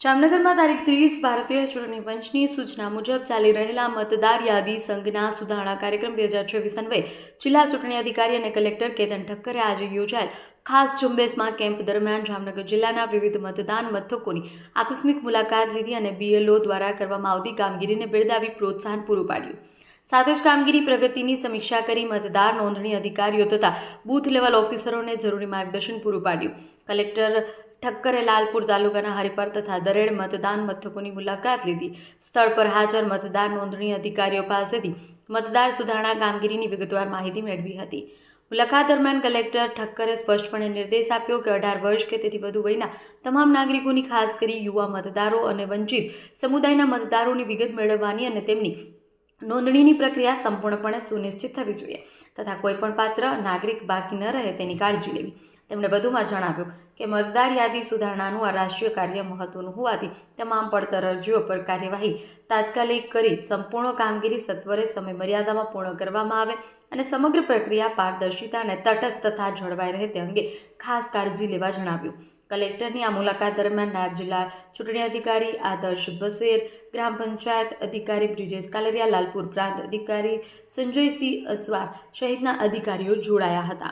જામનગરમાં તારીખ ત્રીસ ભારતીય ચૂંટણી પંચની સૂચના મુજબ ચાલી રહેલા મતદાર યાદી સંઘના સુધારણા કાર્યક્રમ બે હજાર ચોવીસ અન્વયે જિલ્લા ચૂંટણી અધિકારી અને કલેક્ટર કેતન ઠક્કરે આજે યોજાયેલ ખાસ ઝુંબેશમાં કેમ્પ દરમિયાન જામનગર જિલ્લાના વિવિધ મતદાન મથકોની આકસ્મિક મુલાકાત લીધી અને બીએલઓ દ્વારા કરવામાં આવતી કામગીરીને બિરદાવી પ્રોત્સાહન પૂરું પાડ્યું. સાથે જ કામગીરી પ્રગતિની સમીક્ષા કરી મતદાર નોંધણી અધિકારીઓ તથા બૂથ લેવલ ઓફિસરોને જરૂરી માર્ગદર્શન પૂરું પાડ્યું. કલેક્ટર ઠક્કરે લાલપુર તાલુકાના હરિપર તથા દરેડ મતદાન મથકોની મુલાકાત લીધી. સ્થળ પર હાજર મતદાર નોંધણી અધિકારીઓ પાસેથી મતદાર સુધારણા કામગીરીની વિગતવાર માહિતી મેળવી હતી. મુલાકાત દરમિયાન કલેક્ટર ઠક્કરે સ્પષ્ટપણે નિર્દેશ આપ્યો કે અઢાર વર્ષ કે તેથી વધુ વયના તમામ નાગરિકોની, ખાસ કરી યુવા મતદારો અને વંચિત સમુદાયના મતદારોની વિગત મેળવવાની અને તેમની નોંધણીની પ્રક્રિયા સંપૂર્ણપણે સુનિશ્ચિત થવી જોઈએ તથા કોઈપણ પાત્ર નાગરિક બાકી ન રહે તેની કાળજી લેવી. તેમણે વધુમાં જણાવ્યું કે મતદાર યાદી સુધારણાનું આ રાષ્ટ્રીય કાર્ય મહત્વનું હોવાથી તમામ પડતર અરજીઓ પર કાર્યવાહી તાત્કાલિક કરી સંપૂર્ણ કામગીરી સત્વરે સમય મર્યાદામાં પૂર્ણ કરવામાં આવે અને સમગ્ર પ્રક્રિયા પારદર્શિતા અને તટસ્થતા જળવાઈ રહે તે અંગે ખાસ કાળજી લેવા જણાવ્યું. કલેક્ટરની આ મુલાકાત દરમિયાન નાયબ જિલ્લા ચૂંટણી અધિકારી આદર્શ બસેર, ગ્રામ પંચાયત અધિકારી બ્રિજેશ કાલરિયા, લાલપુર પ્રાંત અધિકારી સંજયસિંહ અસવાર સહિતના અધિકારીઓ જોડાયા હતા.